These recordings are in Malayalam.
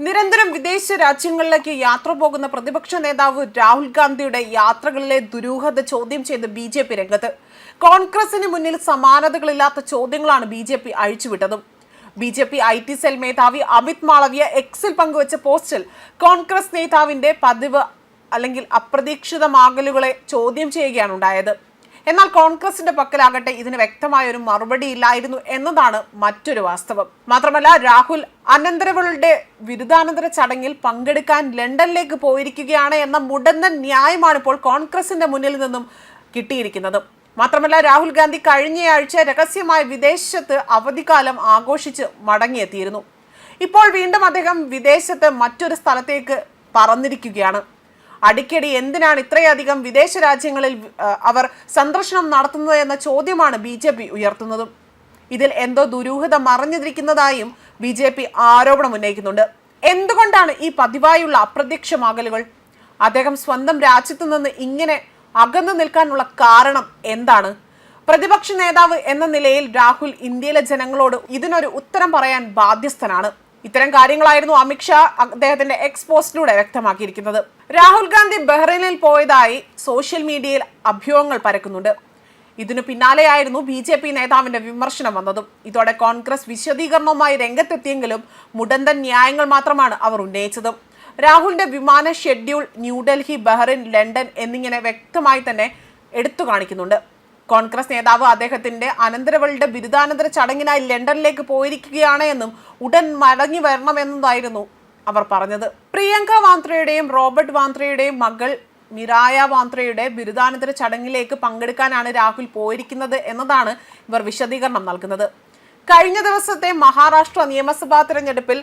നിരന്തരം വിദേശ രാജ്യങ്ങളിലേക്ക് യാത്ര പോകുന്ന പ്രതിപക്ഷ നേതാവ് രാഹുൽ ഗാന്ധിയുടെ യാത്രകളിലെ ദുരൂഹത ചോദ്യം ചെയ്ത് ബി ജെ പി രംഗത്ത്. കോൺഗ്രസിന് മുന്നിൽ സമാനതകളില്ലാത്ത ചോദ്യങ്ങളാണ് B J P അഴിച്ചുവിട്ടതും. B J P I T cell മേധാവി അമിത് മാളവ്യ എക്സിൽ പങ്കുവച്ച പോസ്റ്റിൽ കോൺഗ്രസ് നേതാവിന്റെ പതിവ് അല്ലെങ്കിൽ അപ്രതീക്ഷിതമാകലുകളെ ചോദ്യം ചെയ്യുകയാണ് ഉണ്ടായത്. എന്നാൽ കോൺഗ്രസിന്റെ പക്കലാകട്ടെ ഇതിന് വ്യക്തമായ ഒരു മറുപടി ഇല്ലായിരുന്നു എന്നതാണ് മറ്റൊരു വാസ്തവം. മാത്രമല്ല രാഹുൽ അനന്തരവളുടെ ബിരുദാനന്തര ചടങ്ങിൽ പങ്കെടുക്കാൻ ലണ്ടനിലേക്ക് പോയിരിക്കുകയാണ് എന്ന മുടന്ന ന്യായമാണ് ഇപ്പോൾ കോൺഗ്രസിന്റെ മുന്നിൽ നിന്നും കിട്ടിയിരിക്കുന്നത്. മാത്രമല്ല രാഹുൽ ഗാന്ധി കഴിഞ്ഞയാഴ്ച രഹസ്യമായി വിദേശത്ത് അവധിക്കാലം ആഘോഷിച്ച് മടങ്ങിയെത്തിയിരുന്നു. ഇപ്പോൾ വീണ്ടും അദ്ദേഹം വിദേശത്ത് മറ്റൊരു സ്ഥലത്തേക്ക് പറന്നിരിക്കുകയാണ്. അടിക്കടി എന്തിനാണ് ഇത്രയധികം വിദേശ രാജ്യങ്ങളിൽ അവർ സന്ദർശനം നടത്തുന്നത് എന്ന ചോദ്യമാണ് ബി ജെ പി ഉയർത്തുന്നതും. ഇതിൽ എന്തോ ദുരൂഹത മറഞ്ഞിരിക്കുന്നതായും ബി ജെ പി ആരോപണം ഉന്നയിക്കുന്നുണ്ട്. എന്തുകൊണ്ടാണ് ഈ പതിവായുള്ള അപ്രത്യക്ഷമാകലുകൾ? അദ്ദേഹം സ്വന്തം രാജ്യത്തു നിന്ന് ഇങ്ങനെ അകന്നു നിൽക്കാനുള്ള കാരണം എന്താണ്? പ്രതിപക്ഷ നേതാവ് എന്ന നിലയിൽ രാഹുൽ ഇന്ത്യയിലെ ജനങ്ങളോട് ഇതിനൊരു ഉത്തരം പറയാൻ ബാധ്യസ്ഥനാണ്. ഇത്തരം കാര്യങ്ങളായിരുന്നു അമിത്ഷാ അദ്ദേഹത്തിന്റെ എക്സ് പോസ്റ്റിലൂടെ വ്യക്തമാക്കിയിരിക്കുന്നത്. രാഹുൽ ഗാന്ധി ബഹ്റൈനിൽ പോയതായി സോഷ്യൽ മീഡിയയിൽ അഭ്യൂഹങ്ങൾ പരക്കുന്നുണ്ട്. ഇതിനു പിന്നാലെയായിരുന്നു ബി ജെ പി നേതാവിന്റെ വിമർശനം വന്നതും. ഇതോടെ കോൺഗ്രസ് വിശദീകരണവുമായി രംഗത്തെത്തിയെങ്കിലും മുടന്തൻ ന്യായങ്ങൾ മാത്രമാണ് അവർ ഉന്നയിച്ചതും. രാഹുലിന്റെ വിമാന ഷെഡ്യൂൾ ന്യൂഡൽഹി ബഹ്റിൻ ലണ്ടൻ എന്നിങ്ങനെ വ്യക്തമായി തന്നെ എടുത്തു കാണിക്കുന്നുണ്ട്. കോൺഗ്രസ് നേതാവ് അദ്ദേഹത്തിന്റെ അനന്തരവളുടെ ബിരുദാനന്തര ചടങ്ങിനായി ലണ്ടനിലേക്ക് പോയിരിക്കുകയാണ് എന്നും ഉടൻ മടങ്ങി വരണമെന്നതായിരുന്നു അവർ പറഞ്ഞത്. പ്രിയങ്ക വാന്ത്രയുടെയും റോബർട്ട് വാന്ത്രയുടെയും മകൾ മിറായ വാന്ത്രയുടെ ബിരുദാനന്തര ചടങ്ങിലേക്ക് പങ്കെടുക്കാനാണ് രാഹുൽ പോയിരിക്കുന്നത് എന്നതാണ് ഇവർ വിശദീകരണം നൽകുന്നത്. കഴിഞ്ഞ ദിവസത്തെ മഹാരാഷ്ട്ര നിയമസഭാ തെരഞ്ഞെടുപ്പിൽ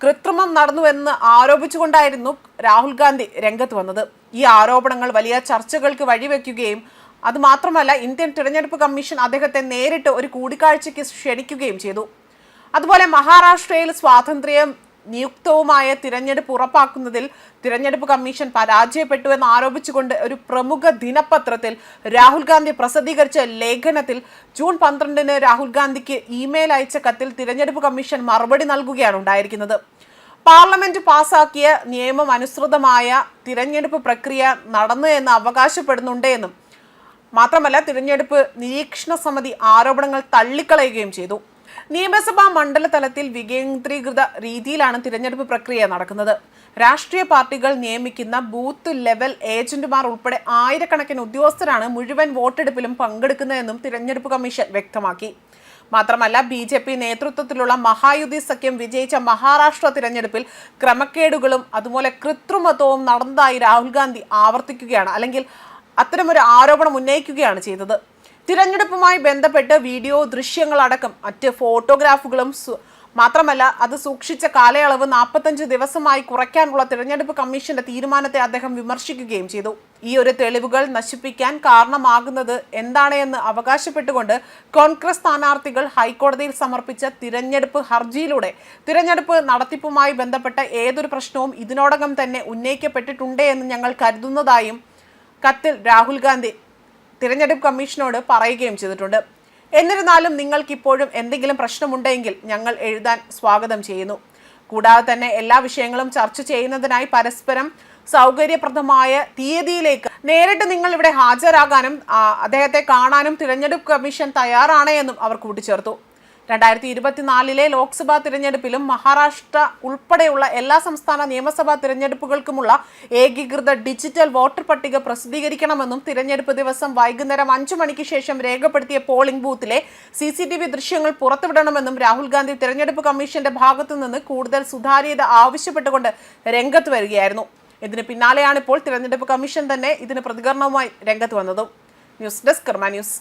കൃത്രിമം നടന്നുവെന്ന് ആരോപിച്ചുകൊണ്ടായിരുന്നു രാഹുൽ ഗാന്ധി രംഗത്ത് വന്നത്. ഈ ആരോപണങ്ങൾ വലിയ ചർച്ചകൾക്ക് വഴിവെക്കുകയും അത് മാത്രമല്ല ഇന്ത്യൻ തിരഞ്ഞെടുപ്പ് കമ്മീഷൻ അദ്ദേഹത്തെ നേരിട്ട് ഒരു കൂടിക്കാഴ്ചയ്ക്ക് ക്ഷണിക്കുകയും ചെയ്തു. അതുപോലെ മഹാരാഷ്ട്രയിൽ സ്വാതന്ത്ര്യം നിയുക്തവുമായ തിരഞ്ഞെടുപ്പ് ഉറപ്പാക്കുന്നതിൽ തിരഞ്ഞെടുപ്പ് കമ്മീഷൻ പരാജയപ്പെട്ടു എന്ന് ആരോപിച്ചുകൊണ്ട് ഒരു പ്രമുഖ ദിനപത്രത്തിൽ രാഹുൽ ഗാന്ധി പ്രസിദ്ധീകരിച്ച ലേഖനത്തിൽ ജൂൺ പന്ത്രണ്ടിന് രാഹുൽ ഗാന്ധിക്ക് ഇമെയിൽ അയച്ച കത്തിൽ തിരഞ്ഞെടുപ്പ് കമ്മീഷൻ മറുപടി നൽകുകയാണ് ഉണ്ടായിരിക്കുന്നത്. പാർലമെന്റ് പാസാക്കിയ നിയമം അനുസൃതമായ തിരഞ്ഞെടുപ്പ് പ്രക്രിയ നടന്നു എന്ന് അവകാശപ്പെടുന്നുണ്ട് എന്നും മാത്രമല്ല തിരഞ്ഞെടുപ്പ് നിരീക്ഷണ സമിതി ആരോപണങ്ങൾ തള്ളിക്കളയുകയും ചെയ്തു. നിയമസഭാ മണ്ഡല തലത്തിൽ വികേന്ദ്രീകൃത രീതിയിലാണ് തിരഞ്ഞെടുപ്പ് പ്രക്രിയ നടക്കുന്നത്. രാഷ്ട്രീയ പാർട്ടികൾ നിയമിക്കുന്ന ബൂത്ത് ലെവൽ ഏജന്റുമാർ ഉൾപ്പെടെ ആയിരക്കണക്കിന് ഉദ്യോഗസ്ഥരാണ് മുഴുവൻ വോട്ടെടുപ്പിലും പങ്കെടുക്കുന്നതെന്നും തിരഞ്ഞെടുപ്പ് കമ്മീഷൻ വ്യക്തമാക്കി. മാത്രമല്ല ബി ജെ പി നേതൃത്വത്തിലുള്ള മഹായുതി സഖ്യം വിജയിച്ച മഹാരാഷ്ട്ര തിരഞ്ഞെടുപ്പിൽ ക്രമക്കേടുകളും അതുപോലെ കൃത്രിമത്വവും നടന്നതായി രാഹുൽ ഗാന്ധി ആവർത്തിക്കുകയാണ്. അല്ലെങ്കിൽ അത്തരമൊരു ആരോപണം ഉന്നയിക്കുകയാണ് ചെയ്തത്. തിരഞ്ഞെടുപ്പുമായി ബന്ധപ്പെട്ട് വീഡിയോ ദൃശ്യങ്ങളടക്കം മറ്റ് ഫോട്ടോഗ്രാഫുകളും മാത്രമല്ല അത് സൂക്ഷിച്ച കാലയളവ് നാൽപ്പത്തഞ്ച് ദിവസമായി കുറയ്ക്കാനുള്ള തിരഞ്ഞെടുപ്പ് കമ്മീഷന്റെ തീരുമാനത്തെ അദ്ദേഹം വിമർശിക്കുകയും ചെയ്തു. ഈ ഒരു തെളിവുകൾ നശിപ്പിക്കാൻ കാരണമാകുന്നത് എന്താണെന്ന് അവകാശപ്പെട്ടുകൊണ്ട് കോൺഗ്രസ് സ്ഥാനാർത്ഥികൾ ഹൈക്കോടതിയിൽ സമർപ്പിച്ച തിരഞ്ഞെടുപ്പ് ഹർജിയിലൂടെ തിരഞ്ഞെടുപ്പ് നടത്തിപ്പുമായി ബന്ധപ്പെട്ട ഏതൊരു പ്രശ്നവും ഇതിനോടകം തന്നെ ഉന്നയിക്കപ്പെട്ടിട്ടുണ്ട് എന്ന് ഞങ്ങൾ കരുതുന്നതായും കത്തിൽ രാഹുൽ ഗാന്ധി തിരഞ്ഞെടുപ്പ് കമ്മീഷനോട് പറയുകയും ചെയ്തിട്ടുണ്ട്. എന്നിരുന്നാലും നിങ്ങൾക്കിപ്പോഴും എന്തെങ്കിലും പ്രശ്നമുണ്ടെങ്കിൽ ഞങ്ങൾ എഴുതാൻ സ്വാഗതം ചെയ്യുന്നു. കൂടാതെ തന്നെ എല്ലാ വിഷയങ്ങളും ചർച്ച ചെയ്യുന്നതിനായി പരസ്പരം സൗകര്യപ്രദമായ തീയതിയിലേക്ക് നേരിട്ട് നിങ്ങൾ ഇവിടെ ഹാജരാകാനും അദ്ദേഹത്തെ കാണാനും തിരഞ്ഞെടുപ്പ് കമ്മീഷൻ തയ്യാറാണ് എന്നും അവർ കൂട്ടിച്ചേർത്തു. രണ്ടായിരത്തി ഇരുപത്തിനാലിലെ ലോക്സഭാ തിരഞ്ഞെടുപ്പിലും മഹാരാഷ്ട്ര ഉൾപ്പെടെയുള്ള എല്ലാ സംസ്ഥാന നിയമസഭാ തിരഞ്ഞെടുപ്പുകൾക്കുമുള്ള ഏകീകൃത ഡിജിറ്റൽ വോട്ടർ പട്ടിക പ്രസിദ്ധീകരിക്കണമെന്നും തിരഞ്ഞെടുപ്പ് ദിവസം വൈകുന്നേരം അഞ്ചു മണിക്ക് ശേഷം രേഖപ്പെടുത്തിയ പോളിംഗ് ബൂത്തിലെ സി സി ടി വി ദൃശ്യങ്ങൾ പുറത്തുവിടണമെന്നും രാഹുൽ ഗാന്ധി തിരഞ്ഞെടുപ്പ് കമ്മീഷന്റെ ഭാഗത്തു നിന്ന് കൂടുതൽ സുതാര്യത ആവശ്യപ്പെട്ടുകൊണ്ട് രംഗത്ത് വരികയായിരുന്നു. ഇതിന് പിന്നാലെയാണ് ഇപ്പോൾ തിരഞ്ഞെടുപ്പ് കമ്മീഷൻ തന്നെ ഇതിന് പ്രതികരണവുമായി രംഗത്ത് വന്നതും. News desk Karma news.